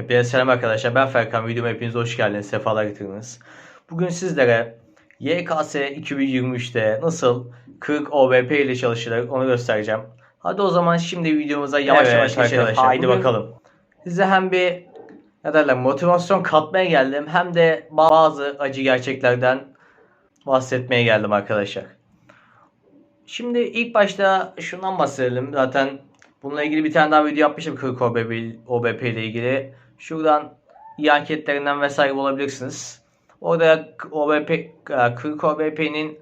Hepinize selam arkadaşlar. Ben Ferkan. Videoma hepiniz hoş geldiniz. Sefalar getirdiniz. Bugün sizlere YKS 2023'te nasıl 40 OBP ile çalışılır onu göstereceğim. Hadi o zaman şimdi videomuza yavaş Evet yavaş geçelim. arkadaşlar, Haydi bugün- bakalım. Size hem bir ne derler motivasyon katmaya geldim hem de bazı acı gerçeklerden bahsetmeye geldim arkadaşlar. Şimdi ilk başta şundan bahsedelim. Zaten bununla ilgili bir tane daha video yapmıştım 40 OBP, OBP ile ilgili. Şuradan iyi anketlerinden vesaire bulabilirsiniz. Orada OBP, 40 OBP'nin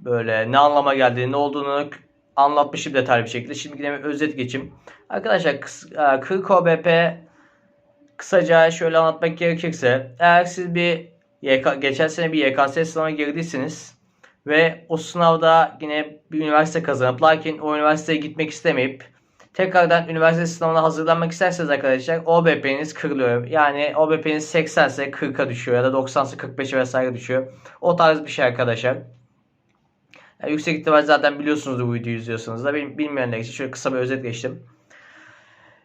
böyle ne anlama geldiğini, ne olduğunu anlatmışım detaylı bir şekilde. Şimdi yine bir özet geçeyim. Arkadaşlar kıs- 40 OBP kısaca şöyle anlatmak gerekirse eğer siz bir YK, geçen sene bir YKS sınavına girdiyseniz ve o sınavda yine bir üniversite kazanıp lakin o üniversiteye gitmek istemeyip tekrardan üniversite sınavına hazırlanmak isterseniz arkadaşlar OBP'niz kırılıyor. Yani OBP'niz 80 ise 40'a düşüyor ya da 90 ise 45'e vesaire düşüyor. O tarz bir şey arkadaşlar. Yani yüksek ihtimal zaten biliyorsunuz bu videoyu izliyorsunuz da bil- bilmeyenler için şöyle kısa bir özet geçtim.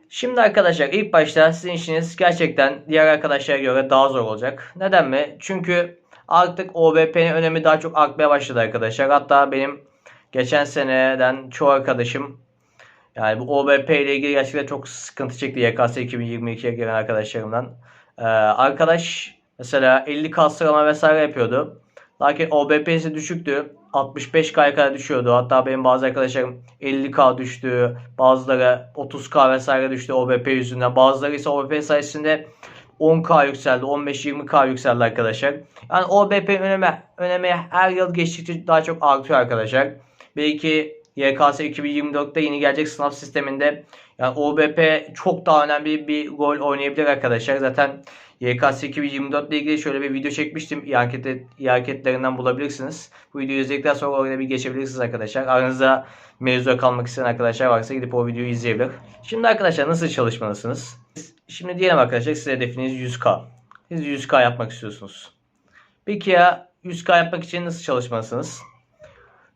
Şimdi arkadaşlar ilk başta sizin işiniz gerçekten diğer arkadaşlara göre daha zor olacak. Neden mi? Çünkü artık OBP'nin önemi daha çok artmaya başladı arkadaşlar. Hatta benim geçen seneden çoğu arkadaşım yani bu OBP ile ilgili gerçekten çok sıkıntı çekti YKS 2022'ye giren arkadaşlarımdan. Ee, arkadaş mesela 50K sıralama vesaire yapıyordu. Lakin OBP'si düşüktü. 65K'ya kadar düşüyordu. Hatta benim bazı arkadaşlarım 50K düştü. Bazıları 30K vesaire düştü OBP yüzünden. Bazıları ise OBP sayesinde 10K yükseldi. 15-20K yükseldi arkadaşlar. Yani OBP önemi, önemi her yıl geçtikçe daha çok artıyor arkadaşlar. Belki YKS 2024'te yeni gelecek sınav sisteminde yani OBP çok daha önemli bir rol oynayabilir arkadaşlar. Zaten YKS 2024 ile ilgili şöyle bir video çekmiştim. İyi, anketlerinden bulabilirsiniz. Bu videoyu izledikten sonra oraya bir geçebilirsiniz arkadaşlar. Aranızda mevzuya kalmak isteyen arkadaşlar varsa gidip o videoyu izleyebilir. Şimdi arkadaşlar nasıl çalışmalısınız? Şimdi diyelim arkadaşlar size hedefiniz 100K. Siz 100K yapmak istiyorsunuz. Peki ya 100K yapmak için nasıl çalışmalısınız?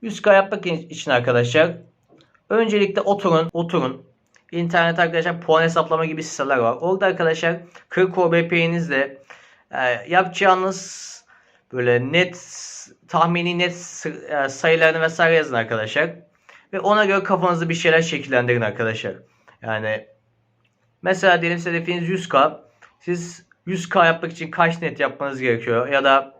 100K yapmak için arkadaşlar öncelikle oturun, oturun. İnternet arkadaşlar puan hesaplama gibi siteler var. Orada arkadaşlar 40 OBP'nizle e, yapacağınız böyle net tahmini net e, sayılarını vesaire yazın arkadaşlar. Ve ona göre kafanızda bir şeyler şekillendirin arkadaşlar. Yani mesela diyelim size hedefiniz 100K. Siz 100K yapmak için kaç net yapmanız gerekiyor? Ya da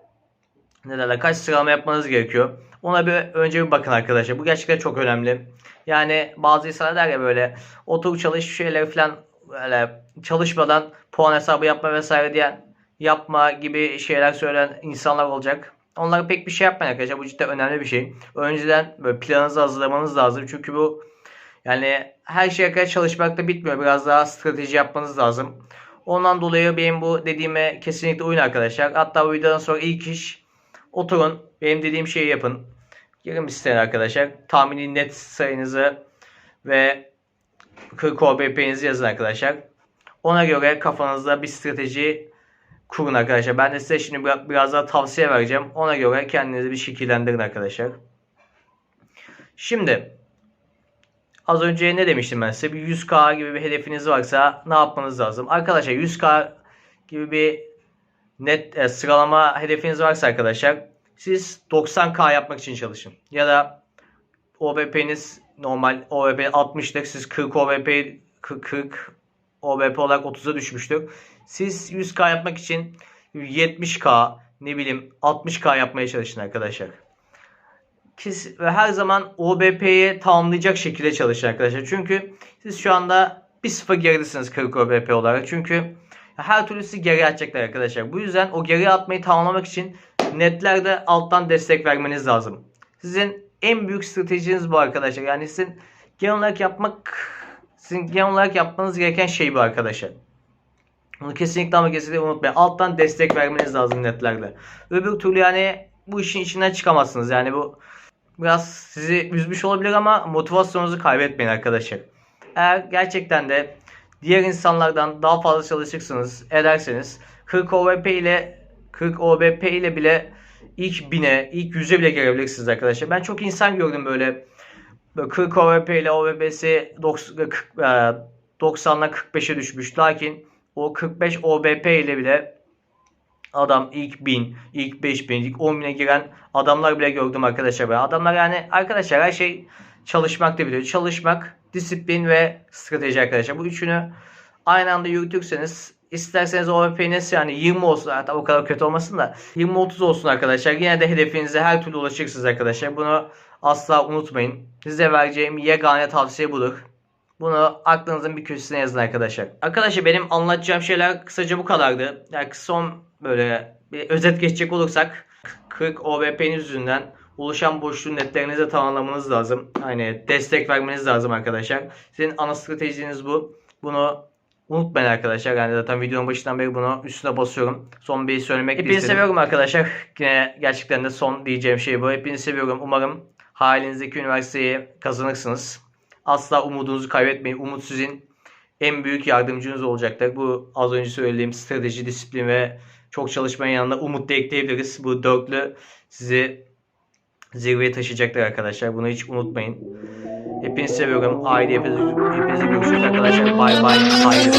ne derler kaç sıralama yapmanız gerekiyor? Ona bir önce bir bakın arkadaşlar. Bu gerçekten çok önemli. Yani bazı insanlar der ya böyle otur çalış şeyleri falan böyle çalışmadan puan hesabı yapma vesaire diyen yapma gibi şeyler söyleyen insanlar olacak. Onlara pek bir şey yapmayın arkadaşlar. Bu cidden önemli bir şey. Önceden böyle planınızı hazırlamanız lazım. Çünkü bu yani her şeye kadar çalışmakla bitmiyor. Biraz daha strateji yapmanız lazım. Ondan dolayı benim bu dediğime kesinlikle uyun arkadaşlar. Hatta bu videodan sonra ilk iş oturun. Benim dediğim şeyi yapın. Girin bir siteye arkadaşlar. Tahmini net sayınızı ve 40 OBP'nizi yazın arkadaşlar. Ona göre kafanızda bir strateji kurun arkadaşlar. Ben de size şimdi biraz, daha tavsiye vereceğim. Ona göre kendinizi bir şekillendirin arkadaşlar. Şimdi az önce ne demiştim ben size? Bir 100k gibi bir hedefiniz varsa ne yapmanız lazım? Arkadaşlar 100k gibi bir net e, sıralama hedefiniz varsa arkadaşlar siz 90k yapmak için çalışın. Ya da OBP'niz normal OBP 60'lık siz 40 OBP 40, 40 OBP olarak 30'a düşmüştür. Siz 100k yapmak için 70k ne bileyim 60k yapmaya çalışın arkadaşlar. Siz ve her zaman OBP'yi tamamlayacak şekilde çalışın arkadaşlar. Çünkü siz şu anda bir sıfır geridesiniz 40 OBP olarak. Çünkü her türlü sizi geri atacaklar arkadaşlar. Bu yüzden o geri atmayı tamamlamak için netlerde alttan destek vermeniz lazım. Sizin en büyük stratejiniz bu arkadaşlar. Yani sizin genel olarak yapmak sizin genel olarak yapmanız gereken şey bu arkadaşlar. Bunu kesinlikle ama kesinlikle unutmayın. Alttan destek vermeniz lazım netlerde. Öbür türlü yani bu işin içinden çıkamazsınız. Yani bu biraz sizi üzmüş olabilir ama motivasyonunuzu kaybetmeyin arkadaşlar. Eğer gerçekten de diğer insanlardan daha fazla çalışırsınız ederseniz 40 OBP ile 40 OBP ile bile ilk 1000'e, ilk 100'e bile gelebilirsiniz arkadaşlar. Ben çok insan gördüm böyle, böyle 40 OBP ile OBP'si 90'dan 45'e düşmüş. Lakin o 45 OBP ile bile adam ilk 1000, ilk 5000, ilk 10 bine giren adamlar bile gördüm arkadaşlar. Adamlar yani arkadaşlar her şey çalışmak da biliyor. Çalışmak, disiplin ve strateji arkadaşlar. Bu üçünü aynı anda yürütürseniz isterseniz OVP'niz yani 20 olsun hatta o kadar kötü olmasın da 20-30 olsun arkadaşlar. Yine de hedefinize her türlü ulaşırsınız arkadaşlar. Bunu asla unutmayın. Size vereceğim yegane tavsiye budur. Bunu aklınızın bir köşesine yazın arkadaşlar. Arkadaşlar benim anlatacağım şeyler kısaca bu kadardı. Yani son böyle bir özet geçecek olursak 40 OVP'nin yüzünden oluşan boşluğu netlerinize tamamlamanız lazım. Hani destek vermeniz lazım arkadaşlar. Sizin ana stratejiniz bu. Bunu unutmayın arkadaşlar. Yani zaten videonun başından beri bunu üstüne basıyorum. Son bir söylemek Hepinizi istedim. seviyorum arkadaşlar. Yine gerçekten de son diyeceğim şey bu. Hepinizi seviyorum. Umarım hayalinizdeki üniversiteyi kazanırsınız. Asla umudunuzu kaybetmeyin. Umut sizin en büyük yardımcınız olacaktır. Bu az önce söylediğim strateji, disiplin ve çok çalışmanın yanında umut da ekleyebiliriz. Bu dörtlü sizi zirveye taşıyacaktır arkadaşlar. Bunu hiç unutmayın. Hepinizi seviyorum. Aile hepinizi, hepinizi görüşürüz arkadaşlar. Bay bay. Haydi.